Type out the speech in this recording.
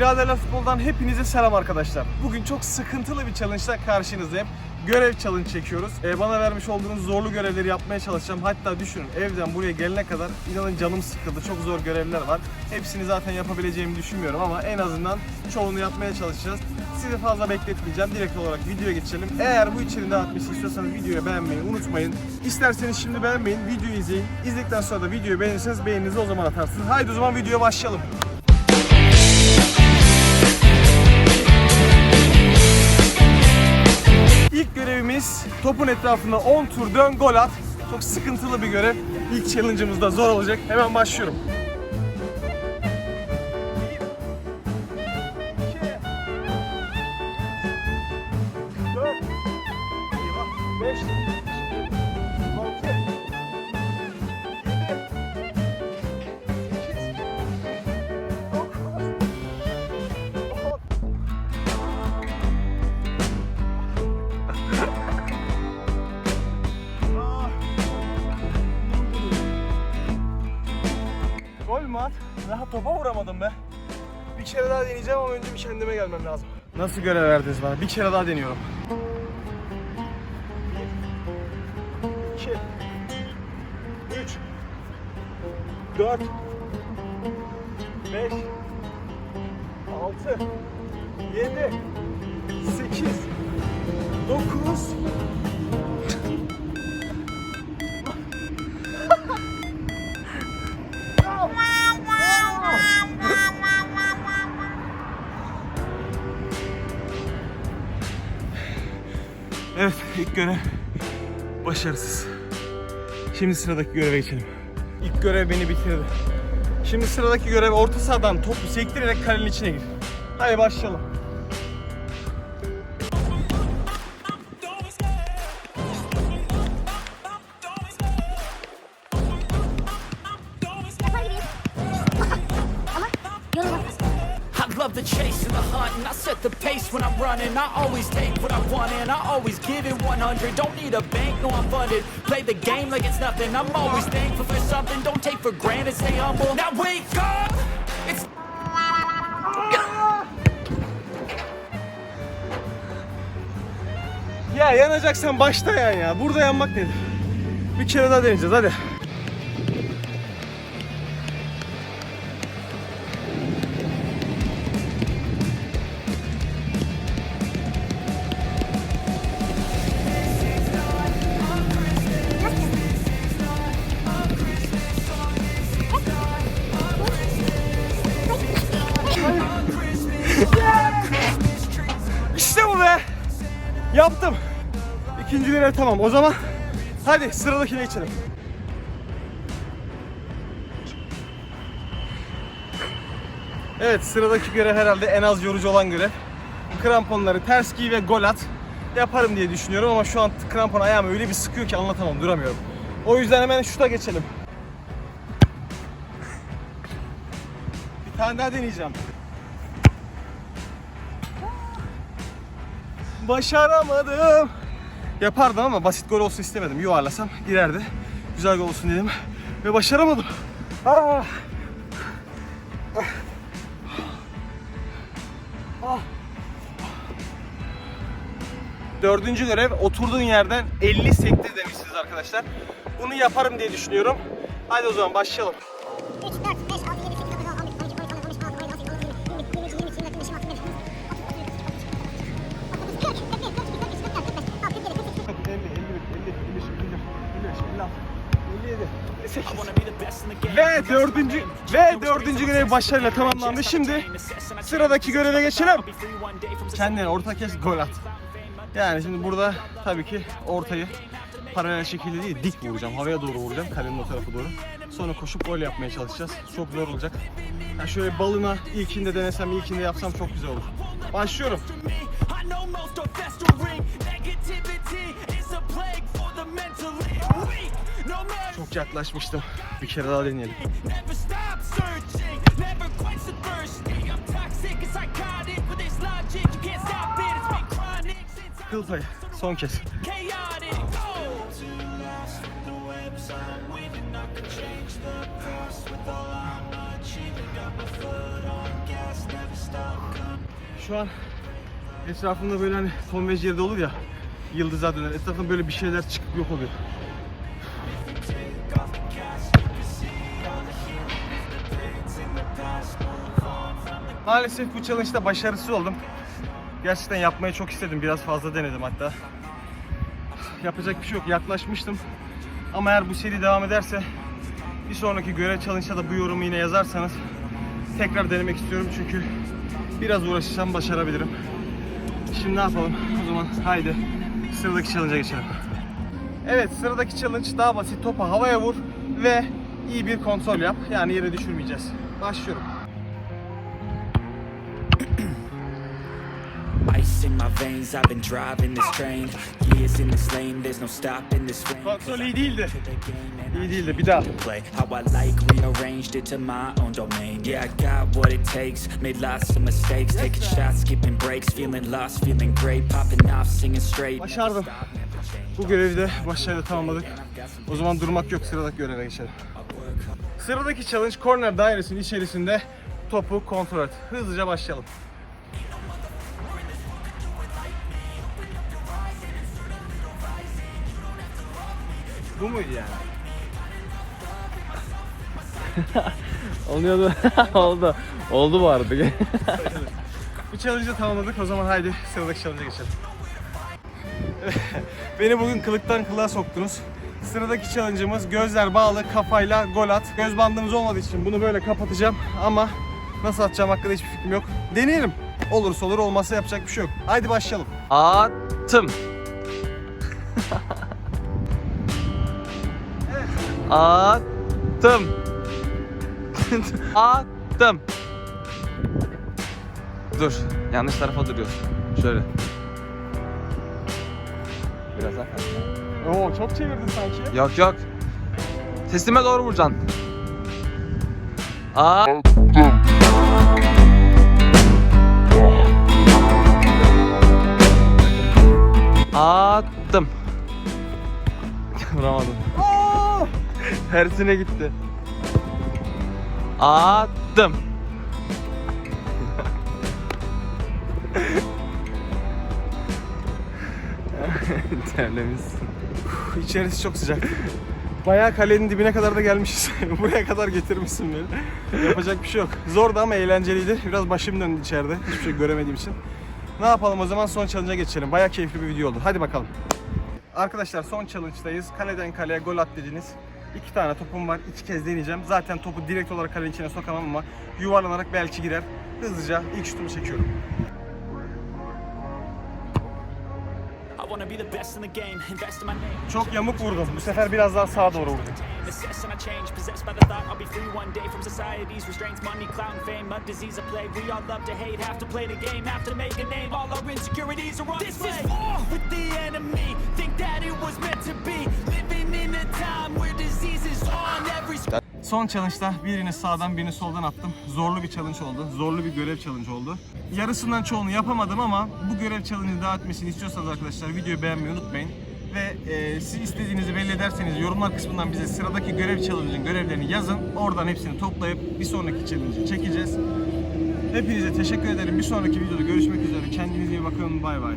Biraderler Futbol'dan hepinize selam arkadaşlar. Bugün çok sıkıntılı bir challenge'la karşınızdayım. Görev challenge çekiyoruz. Ee, bana vermiş olduğunuz zorlu görevleri yapmaya çalışacağım. Hatta düşünün evden buraya gelene kadar inanın canım sıkıldı. Çok zor görevler var. Hepsini zaten yapabileceğimi düşünmüyorum ama en azından çoğunu yapmaya çalışacağız. Sizi fazla bekletmeyeceğim. Direkt olarak videoya geçelim. Eğer bu içeriğin dağıtmışı istiyorsanız videoyu beğenmeyi unutmayın. İsterseniz şimdi beğenmeyin. Videoyu izleyin. İzledikten sonra da videoyu beğenirseniz beğeninizi o zaman atarsınız. Haydi o zaman videoya başlayalım. Deniz topun etrafında 10 tur dön gol at. Çok sıkıntılı bir görev. İlk challenge'ımız da zor olacak. Hemen başlıyorum. Bir, iki, dört, beş, Daha topa vuramadım be. Bir kere daha deneyeceğim ama önce bir kendime gelmem lazım. Nasıl görev verdiniz bana? Bir kere daha deniyorum. Bir, iki, üç, dört, beş, altı, yedi, sekiz, dokuz, İlk görev başarısız. Şimdi sıradaki göreve geçelim. İlk görev beni bitirdi. Şimdi sıradaki görev orta sahadan topu sektirerek kalenin içine gir. Hadi başlayalım. love the chase and the hunt and I set the pace when I'm running I always take what I want and I always give it 100 Don't need a bank, no I'm funded Play the game like it's nothing I'm always thankful for something Don't take for granted, stay humble Now wake up! It's... Ya yanacaksan başta yan ya. Burada yanmak nedir? Bir kere daha deneyeceğiz hadi. ve yaptım. İkincileri tamam. O zaman hadi sıradakine geçelim. Evet sıradaki görev herhalde en az yorucu olan görev. Kramponları ters giy ve gol at. Yaparım diye düşünüyorum ama şu an krampon ayağımı öyle bir sıkıyor ki anlatamam duramıyorum. O yüzden hemen şuta geçelim. Bir tane daha deneyeceğim. Başaramadım. Yapardım ama basit gol olsun istemedim. Yuvarlasam girerdi. Güzel gol olsun dedim. Ve başaramadım. Ah. Ah. Ah. Dördüncü görev oturduğun yerden 50 sektir demişsiniz arkadaşlar. Bunu yaparım diye düşünüyorum. Haydi o zaman başlayalım. 3, 4, Ve dördüncü ve dördüncü görev başarıyla tamamlandı. Şimdi sıradaki göreve geçelim. Kendine orta kes gol at. Yani şimdi burada tabii ki ortayı paralel şekilde değil dik vuracağım. Havaya doğru vuracağım. Kalenin o tarafa doğru. Sonra koşup gol yapmaya çalışacağız. Çok zor olacak. Yani şöyle balına ilkinde denesem, ilkinde yapsam çok güzel olur. Başlıyorum. Çok yaklaşmıştım. Bir kere daha deneyelim. Kıl payı. Son kez. şu an etrafımda böyle hani ve Jerry'de olur ya yıldıza döner. Etrafında böyle bir şeyler çıkıp yok oluyor. Maalesef bu challenge'da başarısız oldum. Gerçekten yapmayı çok istedim. Biraz fazla denedim hatta. Yapacak bir şey yok. Yaklaşmıştım. Ama eğer bu seri devam ederse bir sonraki görev challenge'da da bu yorumu yine yazarsanız tekrar denemek istiyorum çünkü biraz uğraşırsam başarabilirim. Şimdi ne yapalım? O zaman haydi sıradaki challenge'a geçelim. Evet sıradaki challenge daha basit. Topu havaya vur ve iyi bir kontrol yap. Yani yere düşürmeyeceğiz. Başlıyorum. Ice in my veins, I've been driving this train. Years in this lane, there's no stopping this flame. Kontrol iyi değildi. İyi değildi. Bir daha. play how I like, rearranged it to my own domain. Yeah, I got what it takes, made lots of mistakes, taking shots, skipping breaks, feeling lost, feeling great, popping off, singing straight. Başardım. Bu görevi de başarıyla tamamladık. O zaman durmak yok. Sıradaki göreve geçelim. Sıradaki challenge corner dairesinin içerisinde topu kontrol et. Hızlıca başlayalım. Bu muydu yani? Oluyordu. Oldu. Oldu bu arada. Bu challenge'ı tamamladık. O zaman haydi sıradaki challenge'a geçelim. Beni bugün kılıktan kılığa soktunuz. Sıradaki challenge'ımız gözler bağlı kafayla gol at. Göz bandımız olmadığı için bunu böyle kapatacağım ama nasıl atacağım hakkında hiçbir fikrim yok. Deneyelim. Olursa olur olmazsa yapacak bir şey yok. Haydi başlayalım. Attım. Attım. Attım. Dur. Yanlış tarafa duruyorsun. Şöyle. Biraz daha. Oo çok çevirdin sanki. Yok yok. Teslime doğru vuracaksın. Attım. Attım. Vuramadım. Tersine gitti. Attım. Terlemişsin. İçerisi çok sıcak. Bayağı kalenin dibine kadar da gelmişiz. Buraya kadar getirmişsin beni. Yapacak bir şey yok. Zordu ama eğlenceliydi. Biraz başım döndü içeride. Hiçbir şey göremediğim için. Ne yapalım o zaman son challenge'a geçelim. Bayağı keyifli bir video oldu. Hadi bakalım. Arkadaşlar son challenge'dayız. Kaleden kaleye gol at dediniz. İki tane topum var. İki kez deneyeceğim. Zaten topu direkt olarak kalenin içine sokamam ama yuvarlanarak belki girer. Hızlıca ilk şutumu çekiyorum. Çok yamuk vurdum. Bu sefer biraz daha sağa doğru vurdum. Every Son challenge'da birini sağdan birini soldan attım. Zorlu bir challenge oldu. Zorlu bir görev challenge oldu. Yarısından çoğunu yapamadım ama bu görev challenge'ı devam etmesini istiyorsanız arkadaşlar videoyu beğenmeyi unutmayın. Ve e, siz istediğinizi belli ederseniz yorumlar kısmından bize sıradaki görev challenge'ın görevlerini yazın. Oradan hepsini toplayıp bir sonraki challenge'ı çekeceğiz. Hepinize teşekkür ederim. Bir sonraki videoda görüşmek üzere. Kendinize iyi bakın. Bay bay.